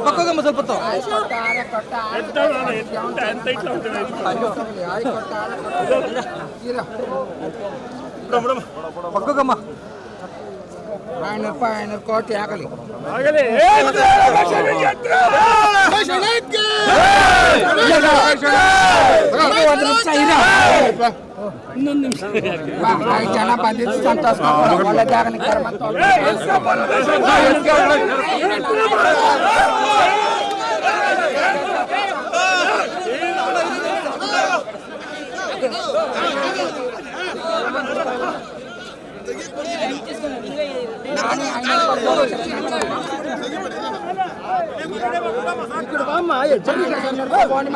ಪಕ್ಕೋಗಮ್ಮ ಪಕ್ಕೋಗಮ್ಮ ಸ್ವಲ್ಪ ಕೋಟಿ ಆಗಲಿ ರೂಪಾಯಿ ಐನೂರು ಕೋಟಿ ಆಗಲಿ ಒಂದು ನಿಮಿಷ ಇರು. ಬಾ, ಐದು ಜನ ಬಂದಿದ್ದು ಸಂತೋಷ ಪಡ್ಕೊಳ್ಳೋ. ಒಳ್ಳೆ ಜಾಗನಿಗೆ ಕರ್ಕೊಂಡ್ ನಾನೇ ಐನೂರು ರೂಪಾಯಿ ಫೋನ್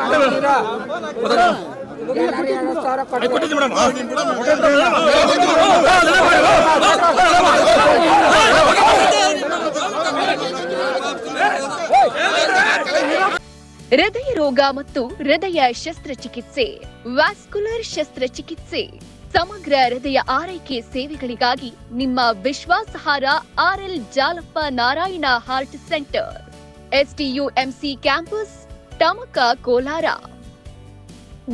ಹೃದಯ ರೋಗ ಮತ್ತು ಹೃದಯ ಶಸ್ತ್ರಚಿಕಿತ್ಸೆ, ವ್ಯಾಸ್ಕುಲರ್ ಶಸ್ತ್ರಚಿಕಿತ್ಸೆ, ಸಮಗ್ರ ಹೃದಯ ಆರೈಕೆ ಸೇವೆಗಳಿಗಾಗಿ ನಿಮ್ಮ ವಿಶ್ವಾಸಾರ್ಹ RL Jalappa Narayana heart centre STUMC campus Tamaka Kolar.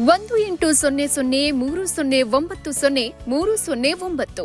ಒಂದು ಎಂಟು ಸೊನ್ನೆ ಸೊನ್ನೆ ಮೂರು ಸೊನ್ನೆ ಒಂಬತ್ತು ಸೊನ್ನೆ ಮೂರು ಸೊನ್ನೆ ಒಂಬತ್ತು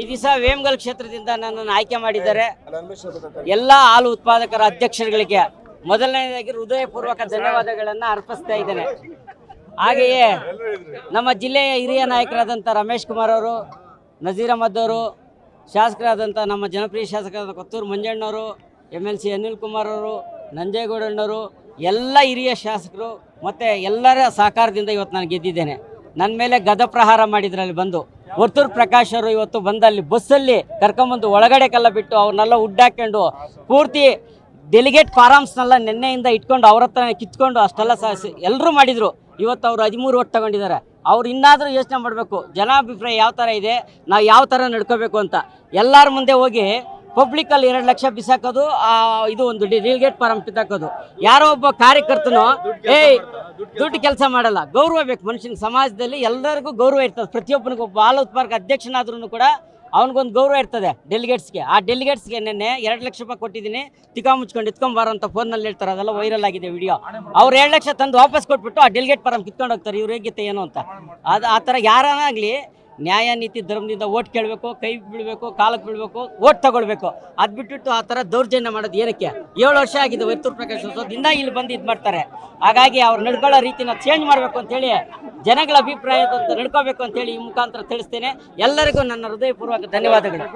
ಈ ದಿವಸ ವೇಮಗಲ್ ಕ್ಷೇತ್ರದಿಂದ ನನ್ನನ್ನು ಆಯ್ಕೆ ಮಾಡಿದ್ದಾರೆ. ಎಲ್ಲ ಹಾಲು ಉತ್ಪಾದಕರ ಅಧ್ಯಕ್ಷರುಗಳಿಗೆ ಮೊದಲನೇದಾಗಿ ಹೃದಯಪೂರ್ವಕ ಧನ್ಯವಾದಗಳನ್ನು ಅರ್ಪಿಸ್ತಾ ಇದ್ದೇನೆ. ಹಾಗೆಯೇ ನಮ್ಮ ಜಿಲ್ಲೆಯ ಹಿರಿಯ ನಾಯಕರಾದಂಥ ರಮೇಶ್ ಕುಮಾರ್ ಅವರು ನಜೀರ್ ಅಹಮದ್ ಶಾಸಕರಾದಂಥ ನಮ್ಮ ಜನಪ್ರಿಯ ಶಾಸಕರಾದ Kothur ಮಂಜಣ್ಣವರು, M L C Anil Kumar ಅವರು, ನಂಜೇಗೌಡಣ್ಣವರು, ಎಲ್ಲ ಹಿರಿಯ ಶಾಸಕರು ಮತ್ತು ಎಲ್ಲರ ಸಹಕಾರದಿಂದ ಇವತ್ತು ನಾನು ಗೆದ್ದಿದ್ದೇನೆ. ನನ್ನ ಮೇಲೆ ಗದ ಪ್ರಹಾರ ಮಾಡಿದ್ರಲ್ಲಿ ಬಂದು ವರ್ತೂರ್ ಪ್ರಕಾಶ್ ಅವರು ಇವತ್ತು ಬಂದು ಅಲ್ಲಿ ಬಸ್ಸಲ್ಲಿ ಕರ್ಕೊಂಬಂದು ಒಳಗಡೆ ಕಲ್ಲ ಬಿಟ್ಟು ಅವ್ರನ್ನೆಲ್ಲ ಉಡ್ಡಾಕೊಂಡು ಪೂರ್ತಿ ಡೆಲಿಗೇಟ್ ಫಾರಮ್ಸ್ನೆಲ್ಲ ನಿನ್ನೆಯಿಂದ ಇಟ್ಕೊಂಡು ಅವ್ರ ಹತ್ರ ಕಿತ್ಕೊಂಡು ಅಷ್ಟೆಲ್ಲ ಸಹ ಎಲ್ಲರೂ ಮಾಡಿದರು. ಇವತ್ತು ಅವರು ಹದಿಮೂರು ಓಟ್ ತಗೊಂಡಿದ್ದಾರೆ. ಅವ್ರು ಇನ್ನಾದರೂ ಯೋಚನೆ ಮಾಡಬೇಕು. ಜನಾಭಿಪ್ರಾಯ ಯಾವ ಥರ ಇದೆ ನಾವು ಯಾವ ಥರ ನಡ್ಕೋಬೇಕು ಅಂತ. ಎಲ್ಲರ ಮುಂದೆ ಹೋಗಿ ಪಬ್ಲಿಕ್ಕಲ್ಲಿ ಎರಡು ಲಕ್ಷ ಬಿಸಾಕೋದು ಇದು ಒಂದು ರಿಲ್ಗೇಟ್ ಫಾರಂ ಕಿತ್ತಾಕೋದು ಯಾರೋ ಒಬ್ಬ ಕಾರ್ಯಕರ್ತನು ಏಯ್ ದುಡ್ಡು ಕೆಲಸ ಮಾಡಲ್ಲ. ಗೌರವ ಬೇಕು ಮನುಷ್ಯನ ಸಮಾಜದಲ್ಲಿ ಎಲ್ಲರಿಗೂ ಗೌರವ ಇರ್ತದೆ. ಪ್ರತಿಯೊಬ್ಬನಿಗೂ ಹಾಲು ಉತ್ಪಾದಕ ಅಧ್ಯಕ್ಷನಾದ್ರೂ ಕೂಡ ಅವನಿಗೊಂದು ಗೌರವ ಇರ್ತದೆ ಡೆಲಿಗೇಟ್ಸ್ಗೆ ಆ ಡೆಲಿಗೇಟ್ಸ್ಗೆ ನಿನ್ನೆ ಎರಡು ಲಕ್ಷ ರೂಪಾಯಿ ಕೊಟ್ಟಿದ್ದೀನಿ. ತಿಕಾ ಮುಚ್ಕೊಂಡು ಎತ್ಕೊಂಬಾರ ಅಂತ ಫೋನಲ್ಲಿ ಹೇಳ್ತಾರೆ. ಅದೆಲ್ಲ ವೈರಲ್ ಆಗಿದೆ ವಿಡಿಯೋ ಅವ್ರು ಎರಡು ಲಕ್ಷ ತಂದು ವಾಪಸ್ ಕೊಟ್ಬಿಟ್ಟು ಆ ಡೆಲಿಗೇಟ್ ಪರಂ ಕಿತ್ಕೊಂಡು ಹೋಗ್ತಾರೆ. ಇವ್ರ ಯೋಗ್ಯತೆ ಏನು ಅಂತ. ಅದು ಆ ಥರ ಯಾರನ್ನಾಗಲಿ ನ್ಯಾಯ, ನೀತಿ, ಧರ್ಮದಿಂದ ಓಟ್ ಕೇಳಬೇಕು, ಕೈ ಬೀಳಬೇಕು ಕಾಲಕ್ಕೆ ಬೀಳಬೇಕು, ಓಟ್ ತಗೊಳ್ಬೇಕು. ಅದು ಬಿಟ್ಬಿಟ್ಟು ಆ ಥರ ದೌರ್ಜನ್ಯ ಮಾಡೋದು ಏನಕ್ಕೆ? ಏಳು ವರ್ಷ ಆಗಿದೆ ವೈತೂರು ಪ್ರಕಾಶ್ ಉತ್ಸವ ಇನ್ನೂ ಇಲ್ಲಿ ಬಂದು ಇದು ಮಾಡ್ತಾರೆ. ಹಾಗಾಗಿ ಅವ್ರು ನಡ್ಕೊಳ್ಳೋ ರೀತಿನ ಚೇಂಜ್ ಮಾಡಬೇಕು ಅಂತೇಳಿ ಜನಗಳ ಅಭಿಪ್ರಾಯದಂತೆ ನಡ್ಕೋಬೇಕು ಅಂತೇಳಿ ಈ ಮುಖಾಂತರ ತಿಳಿಸ್ತೇನೆ. ಎಲ್ಲರಿಗೂ ನನ್ನ ಹೃದಯಪೂರ್ವಕ ಧನ್ಯವಾದಗಳು.